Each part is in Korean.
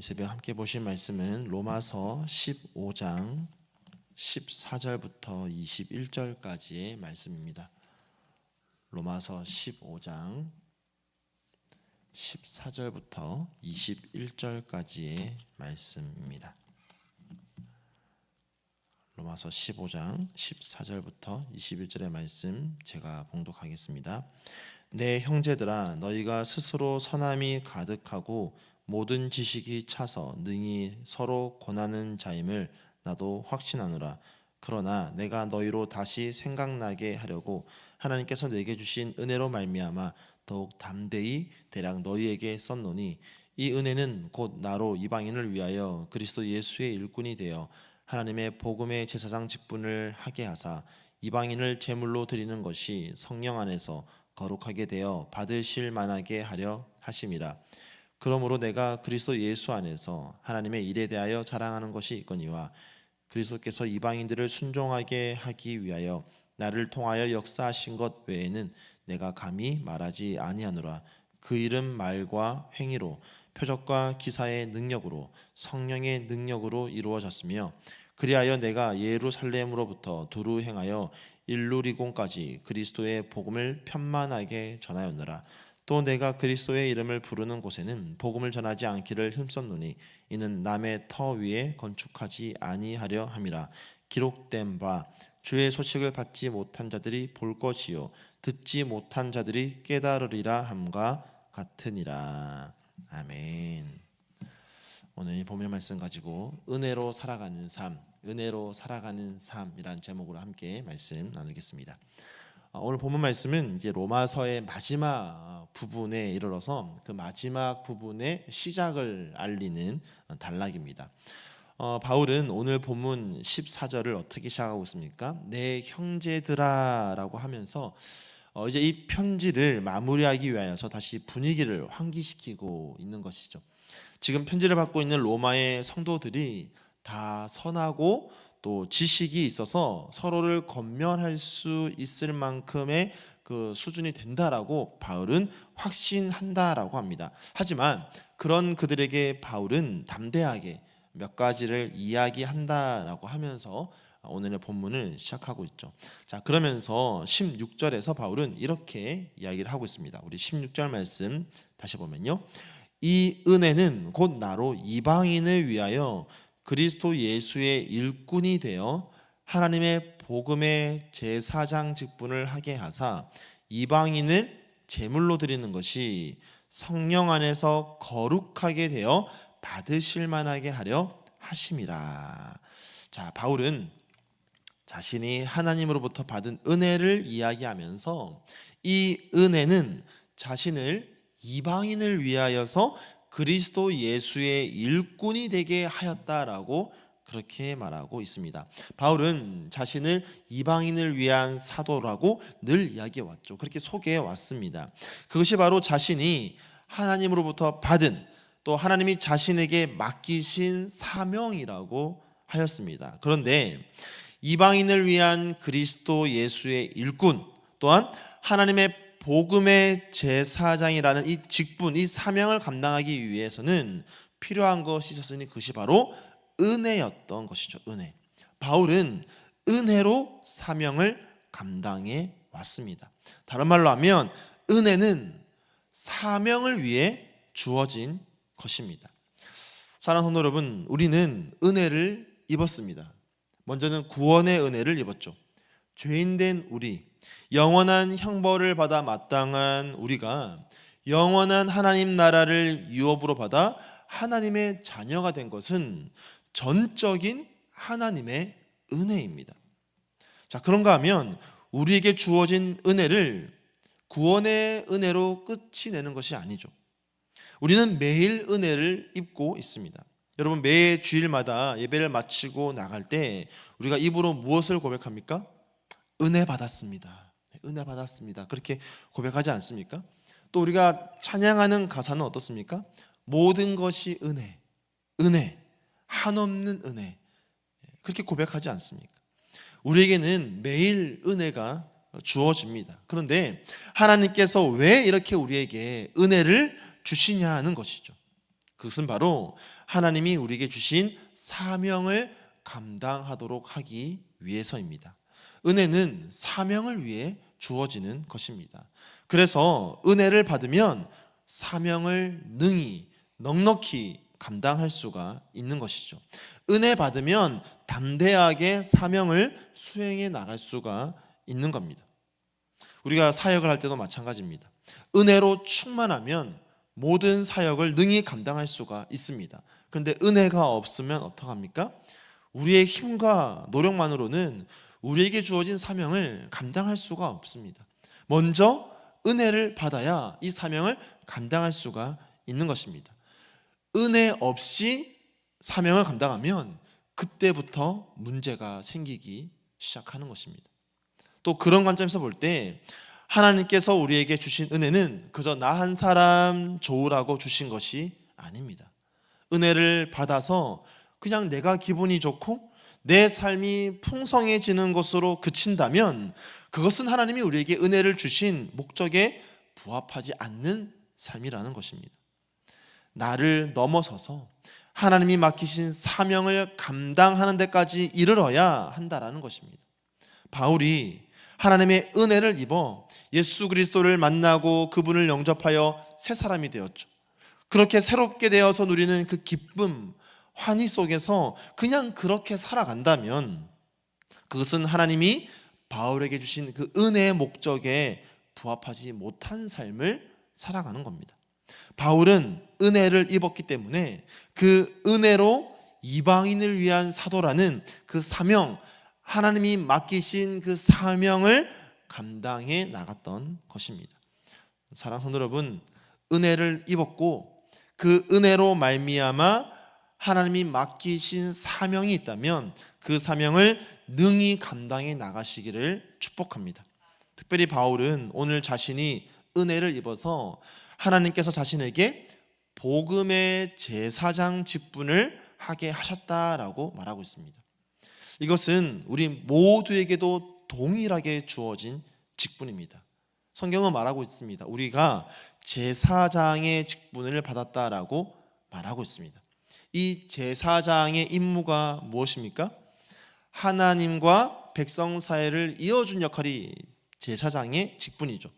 이 새벽 함께 보실 말씀은 로마서 15장 14절부터 21절까지의 말씀입니다. 로마서 15장 14절부터 21절까지의 말씀입니다. 로마서 15장 14절부터 21절의 말씀 제가 봉독하겠습니다. 내 형제들아 너희가 스스로 선함이 가득하고 모든 지식이 차서 능히 서로 권하는 자임을 나도 확신하노라. 그러나 내가 너희로 다시 생각나게 하려고 하나님께서 내게 주신 은혜로 말미암아 더욱 담대히 대략 너희에게 썼노니 이 은혜는 곧 나로 이방인을 위하여 그리스도 예수의 일꾼이 되어 하나님의 복음의 제사장 직분을 하게 하사 이방인을 제물로 드리는 것이 성령 안에서 거룩하게 되어 받으실 만하게 하려 하심이라. 그러므로 내가 그리스도 예수 안에서 하나님의 일에 대하여 자랑하는 것이 있거니와 그리스도께서 이방인들을 순종하게 하기 위하여 나를 통하여 역사하신 것 외에는 내가 감히 말하지 아니하노라. 그 일은 말과 행위로 표적과 기사의 능력으로 성령의 능력으로 이루어졌으며 그리하여 내가 예루살렘으로부터 두루 행하여 일루리곤까지 그리스도의 복음을 편만하게 전하였노라. 또 내가 그리스도의 이름을 부르는 곳에는 복음을 전하지 않기를 힘썼노니 이는 남의 터 위에 건축하지 아니하려 함이라. 기록된 바 주의 소식을 받지 못한 자들이 볼 것이요 듣지 못한 자들이 깨달으리라 함과 같으니라. 아멘. 오늘 이 본문 말씀 가지고 은혜로 살아가는 삶, 은혜로 살아가는 삶이란 제목으로 함께 말씀 나누겠습니다. 아, 오늘 본문 말씀은 이제 로마서의 마지막 부분에 이르러서 그 마지막 부분의 시작을 알리는 단락입니다. 어, 바울은 오늘 본문 14절을 어떻게 시작하고 있습니까? 내 형제들아라고 하면서 어, 이제 이 편지를 마무리하기 위하여서 다시 분위기를 환기시키고 있는 것이죠. 지금 편지를 받고 있는 로마의 성도들이 다 선하고 또 지식이 있어서 서로를 건면할 수 있을 만큼의 그 수준이 된다라고 바울은 확신한다라고 합니다. 하지만 그런 그들에게 바울은 담대하게 몇 가지를 이야기한다라고 하면서 오늘의 본문을 시작하고 있죠. 자, 그러면서 16절에서 바울은 이렇게 이야기를 하고 있습니다. 우리 16절 말씀 다시 보면요. 이 은혜는 곧 나로 이방인을 위하여 그리스도 예수의 일꾼이 되어 하나님의 복음의 제사장 직분을 하게 하사 이방인을 제물로 드리는 것이 성령 안에서 거룩하게 되어 받으실 만하게 하려 하심이라. 자, 바울은 자신이 하나님으로부터 받은 은혜를 이야기하면서 이 은혜는 자신을 이방인을 위하여서 그리스도 예수의 일꾼이 되게 하였다라고 그렇게 말하고 있습니다. 바울은 자신을 이방인을 위한 사도라고 늘 이야기해 왔죠. 그렇게 소개해 왔습니다. 그것이 바로 자신이 하나님으로부터 받은 또 하나님이 자신에게 맡기신 사명이라고 하였습니다. 그런데 이방인을 위한 그리스도 예수의 일꾼 또한 하나님의 복음의 제사장이라는 이 직분, 이 사명을 감당하기 위해서는 필요한 것이 있었으니 그것이 바로 은혜였던 것이죠. 은혜. 바울은 은혜로 사명을 감당해 왔습니다. 다른 말로 하면 은혜는 사명을 위해 주어진 것입니다. 사랑하는 성도 여러분, 우리는 은혜를 입었습니다. 먼저는 구원의 은혜를 입었죠. 죄인 된 우리, 영원한 형벌을 받아 마땅한 우리가 영원한 하나님 나라를 유업으로 받아 하나님의 자녀가 된 것은 전적인 하나님의 은혜입니다. 자, 그런가 하면 우리에게 주어진 은혜를 구원의 은혜로 끝이 내는 것이 아니죠. 우리는 매일 은혜를 입고 있습니다. 여러분 매 주일마다 예배를 마치고 나갈 때 우리가 입으로 무엇을 고백합니까? 은혜 받았습니다. 네, 은혜 받았습니다. 그렇게 고백하지 않습니까? 또 우리가 찬양하는 가사는 어떻습니까? 모든 것이 은혜, 은혜, 한없는 은혜. 그렇게 고백하지 않습니까? 우리에게는 매일 은혜가 주어집니다. 그런데 하나님께서 왜 이렇게 우리에게 은혜를 주시냐 하는 것이죠. 그것은 바로 하나님이 우리에게 주신 사명을 감당하도록 하기 위해서입니다. 은혜는 사명을 위해 주어지는 것입니다. 그래서 은혜를 받으면 사명을 능히 넉넉히 감당할 수가 있는 것이죠. 은혜 받으면 담대하게 사명을 수행해 나갈 수가 있는 겁니다. 우리가 사역을 할 때도 마찬가지입니다. 은혜로 충만하면 모든 사역을 능히 감당할 수가 있습니다. 그런데 은혜가 없으면 어떡합니까? 우리의 힘과 노력만으로는 우리에게 주어진 사명을 감당할 수가 없습니다. 먼저 은혜를 받아야 이 사명을 감당할 수가 있는 것입니다. 은혜 없이 사명을 감당하면 그때부터 문제가 생기기 시작하는 것입니다. 또 그런 관점에서 볼 때 하나님께서 우리에게 주신 은혜는 그저 나 한 사람 좋으라고 주신 것이 아닙니다. 은혜를 받아서 그냥 내가 기분이 좋고 내 삶이 풍성해지는 것으로 그친다면 그것은 하나님이 우리에게 은혜를 주신 목적에 부합하지 않는 삶이라는 것입니다. 나를 넘어서서 하나님이 맡기신 사명을 감당하는 데까지 이르러야 한다라는 것입니다. 바울이 하나님의 은혜를 입어 예수 그리스도를 만나고 그분을 영접하여 새 사람이 되었죠. 그렇게 새롭게 되어서 누리는 그 기쁨, 환희 속에서 그냥 그렇게 살아간다면 그것은 하나님이 바울에게 주신 그 은혜의 목적에 부합하지 못한 삶을 살아가는 겁니다. 바울은 은혜를 입었기 때문에 그 은혜로 이방인을 위한 사도라는 그 사명, 하나님이 맡기신 그 사명을 감당해 나갔던 것입니다. 사랑 성도 여러분, 은혜를 입었고 그 은혜로 말미암아 하나님이 맡기신 사명이 있다면 그 사명을 능히 감당해 나가시기를 축복합니다. 특별히 바울은 오늘 자신이 은혜를 입어서 하나님께서 자신에게 복음의 제사장 직분을 하게 하셨다라고 말하고 있습니다. 이것은 우리 모두에게도 동일하게 주어진 직분입니다. 성경은 말하고 있습니다. 우리가 제사장의 직분을 받았다라고 말하고 있습니다. 이 제사장의 임무가 무엇입니까? 하나님과 백성 사이를 이어준 역할이 제사장의 직분이죠.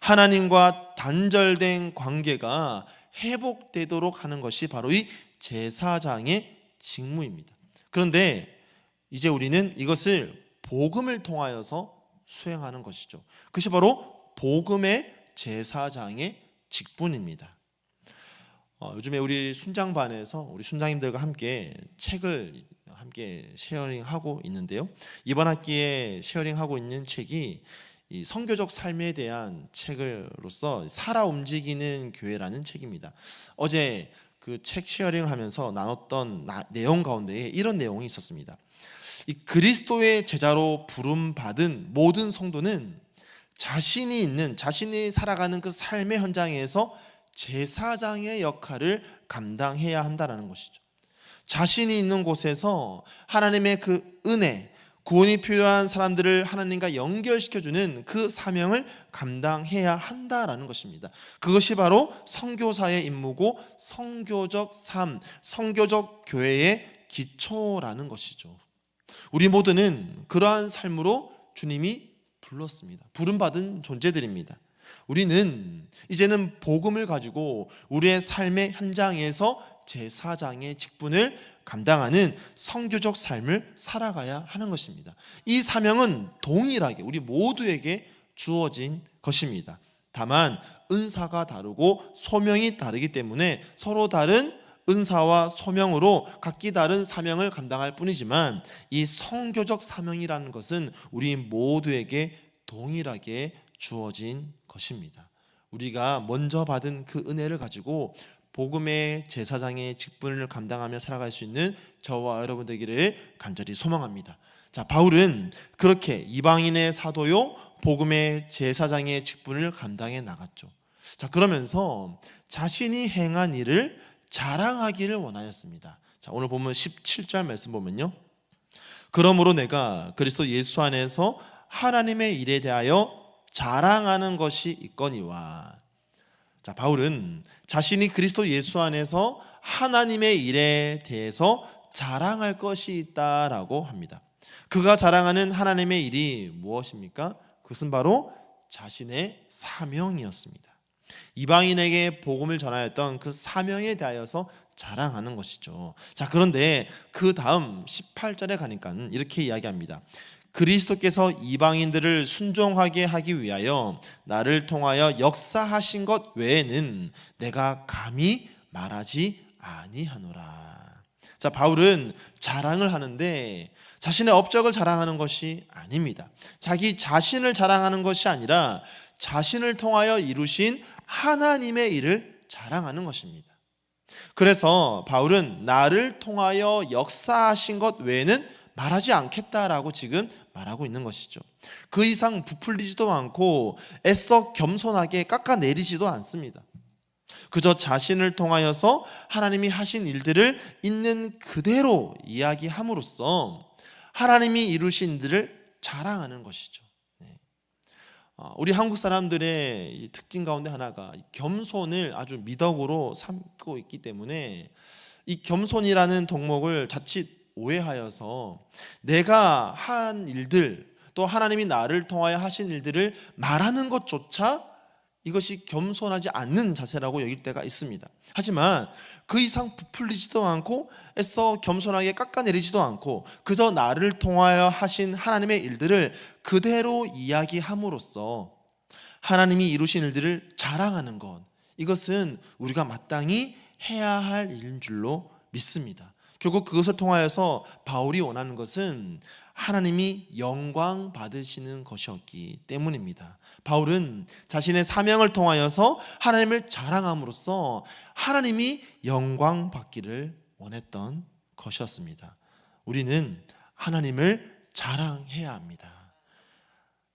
하나님과 단절된 관계가 회복되도록 하는 것이 바로 이 제사장의 직무입니다. 그런데 이제 우리는 이것을 복음을 통하여서 수행하는 것이죠. 그것이 바로 복음의 제사장의 직분입니다. 어, 요즘에 우리 순장반에서 우리 순장님들과 함께 책을 함께 쉐어링하고 있는데요. 이번 학기에 쉐어링하고 있는 책이 이 성교적 삶에 대한 책으로서 살아 움직이는 교회라는 책입니다. 어제 그 책 쉐어링 하면서 나눴던 나, 내용 가운데에 이런 내용이 있었습니다. 이 그리스도의 제자로 부름 받은 모든 성도는 자신이 있는 자신이 살아가는 그 삶의 현장에서 제사장의 역할을 감당해야 한다라는 것이죠. 자신이 있는 곳에서 하나님의 그 은혜, 구원이 필요한 사람들을 하나님과 연결시켜주는 그 사명을 감당해야 한다라는 것입니다. 그것이 바로 성교사의 임무고 성교적 삶, 성교적 교회의 기초라는 것이죠. 우리 모두는 그러한 삶으로 주님이 불렀습니다. 부름받은 존재들입니다. 우리는 이제는 복음을 가지고 우리의 삶의 현장에서 제사장의 직분을 감당하는 성교적 삶을 살아가야 하는 것입니다. 이 사명은 동일하게 우리 모두에게 주어진 것입니다. 다만 은사가 다르고 소명이 다르기 때문에 서로 다른 은사와 소명으로 각기 다른 사명을 감당할 뿐이지만 이 성교적 사명이라는 것은 우리 모두에게 동일하게 주어진 것입니다. 우리가 먼저 받은 그 은혜를 가지고 복음의 제사장의 직분을 감당하며 살아갈 수 있는 저와 여러분 되기를 간절히 소망합니다. 자, 바울은 그렇게 이방인의 사도요 복음의 제사장의 직분을 감당해 나갔죠. 자, 그러면서 자신이 행한 일을 자랑하기를 원하였습니다. 자, 오늘 보면 17절 말씀 보면요. 그러므로 내가 그리스도 예수 안에서 하나님의 일에 대하여 자랑하는 것이 있거니와 자, 바울은 자신이 그리스도 예수 안에서 하나님의 일에 대해서 자랑할 것이 있다라고 합니다. 그가 자랑하는 하나님의 일이 무엇입니까? 그것은 바로 자신의 사명이었습니다. 이방인에게 복음을 전하였던 그 사명에 대하여서 자랑하는 것이죠. 자, 그런데 그 다음 18절에 가니까 이렇게 이야기합니다. 그리스도께서 이방인들을 순종하게 하기 위하여 나를 통하여 역사하신 것 외에는 내가 감히 말하지 아니하노라. 자, 바울은 자랑을 하는데 자신의 업적을 자랑하는 것이 아닙니다. 자기 자신을 자랑하는 것이 아니라 자신을 통하여 이루신 하나님의 일을 자랑하는 것입니다. 그래서 바울은 나를 통하여 역사하신 것 외에는 말하지 않겠다라고 지금 말하고 있는 것이죠. 그 이상 부풀리지도 않고 애써 겸손하게 깎아내리지도 않습니다. 그저 자신을 통하여서 하나님이 하신 일들을 있는 그대로 이야기함으로써 하나님이 이루신 일들을 자랑하는 것이죠. 네. 어, 우리 한국 사람들의 특징 가운데 하나가 겸손을 아주 미덕으로 삼고 있기 때문에 이 겸손이라는 덕목을 자칫 오해하여서 내가 한 일들 또 하나님이 나를 통하여 하신 일들을 말하는 것조차 이것이 겸손하지 않는 자세라고 여길 때가 있습니다. 하지만 그 이상 부풀리지도 않고 애써 겸손하게 깎아내리지도 않고 그저 나를 통하여 하신 하나님의 일들을 그대로 이야기함으로써 하나님이 이루신 일들을 자랑하는 것 이것은 우리가 마땅히 해야 할 일인 줄로 믿습니다. 결국 그것을 통하여서 바울이 원하는 것은 하나님이 영광 받으시는 것이었기 때문입니다. 바울은 자신의 사명을 통하여서 하나님을 자랑함으로써 하나님이 영광 받기를 원했던 것이었습니다. 우리는 하나님을 자랑해야 합니다.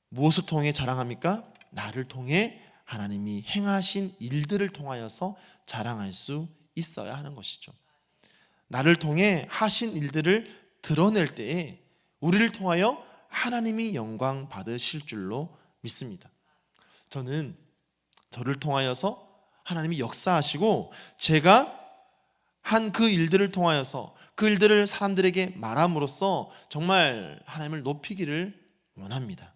무엇을 통해 자랑합니까? 나를 통해 하나님이 행하신 일들을 통하여서 자랑할 수 있어야 하는 것이죠. 나를 통해 하신 일들을 드러낼 때에 우리를 통하여 하나님이 영광 받으실 줄로 믿습니다. 저는 저를 통하여서 하나님이 역사하시고 제가 한 그 일들을 통하여서 그 일들을 사람들에게 말함으로써 정말 하나님을 높이기를 원합니다.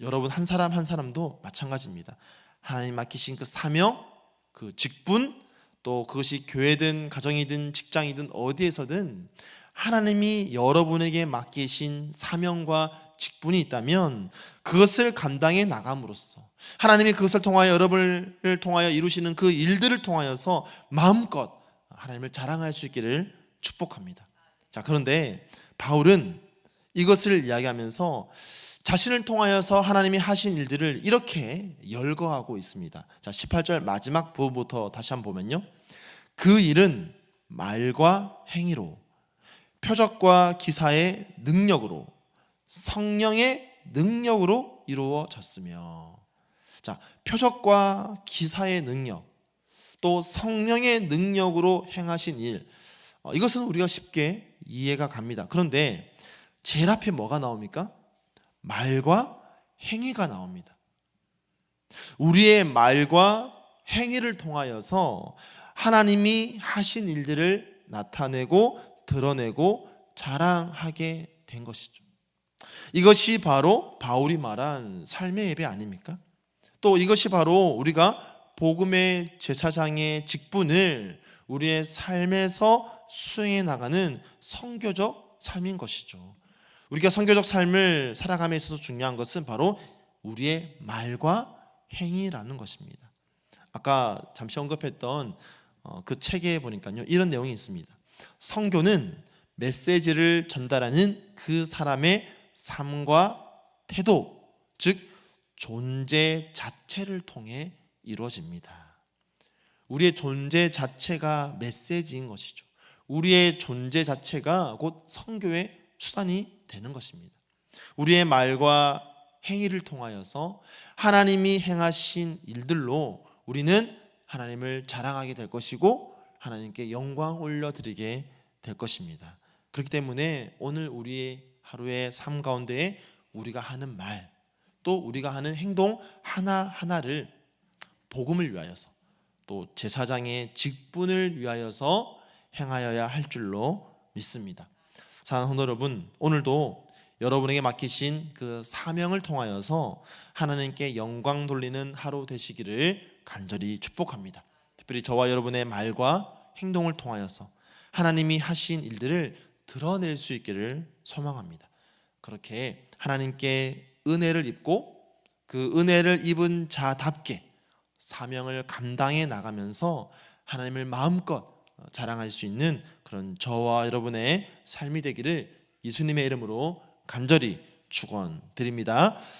여러분 한 사람 한 사람도 마찬가지입니다. 하나님 맡기신 그 사명, 그 직분, 또 그것이 교회든 가정이든 직장이든 어디에서든 하나님이 여러분에게 맡기신 사명과 직분이 있다면 그것을 감당해 나감으로써 하나님이 그것을 통하여 여러분을 통하여 이루시는 그 일들을 통하여서 마음껏 하나님을 자랑할 수 있기를 축복합니다. 자, 그런데 바울은 이것을 이야기하면서 자신을 통하여서 하나님이 하신 일들을 이렇게 열거하고 있습니다. 자, 18절 마지막 부분부터 다시 한번 보면요. 그 일은 말과 행위로 표적과 기사의 능력으로 성령의 능력으로 이루어졌으며 자, 표적과 기사의 능력 또 성령의 능력으로 행하신 일 어, 이것은 우리가 쉽게 이해가 갑니다. 그런데 제일 앞에 뭐가 나옵니까? 말과 행위가 나옵니다. 우리의 말과 행위를 통하여서 하나님이 하신 일들을 나타내고 드러내고 자랑하게 된 것이죠. 이것이 바로 바울이 말한 삶의 예배 아닙니까? 또 이것이 바로 우리가 복음의 제사장의 직분을 우리의 삶에서 수행해 나가는 성교적 삶인 것이죠. 우리가 성교적 삶을 살아감에 있어서 중요한 것은 바로 우리의 말과 행위라는 것입니다. 아까 잠시 언급했던 어, 그 책에 보니까요 이런 내용이 있습니다. 성교는 메시지를 전달하는 그 사람의 삶과 태도, 즉 존재 자체를 통해 이루어집니다. 우리의 존재 자체가 메시지인 것이죠. 우리의 존재 자체가 곧 성교의 수단이 되는 것입니다. 우리의 말과 행위를 통하여서 하나님이 행하신 일들로 우리는 하나님을 자랑하게 될 것이고 하나님께 영광 올려드리게 될 것입니다. 그렇기 때문에 오늘 우리의 하루의 삶 가운데에 우리가 하는 말, 또 우리가 하는 행동 하나 하나를 복음을 위하여서 또 제사장의 직분을 위하여서 행하여야 할 줄로 믿습니다. 사랑하는 성도 여러분, 오늘도 여러분에게 맡기신 그 사명을 통하여서 하나님께 영광 돌리는 하루 되시기를 간절히 축복합니다. 특별히 저와 여러분의 말과 행동을 통하여서 하나님이 하신 일들을 드러낼 수 있기를 소망합니다. 그렇게 하나님께 은혜를 입고 그 은혜를 입은 자답게 사명을 감당해 나가면서 하나님을 마음껏 자랑할 수 있는 그런 저와 여러분의 삶이 되기를 예수님의 이름으로 간절히 축원드립니다.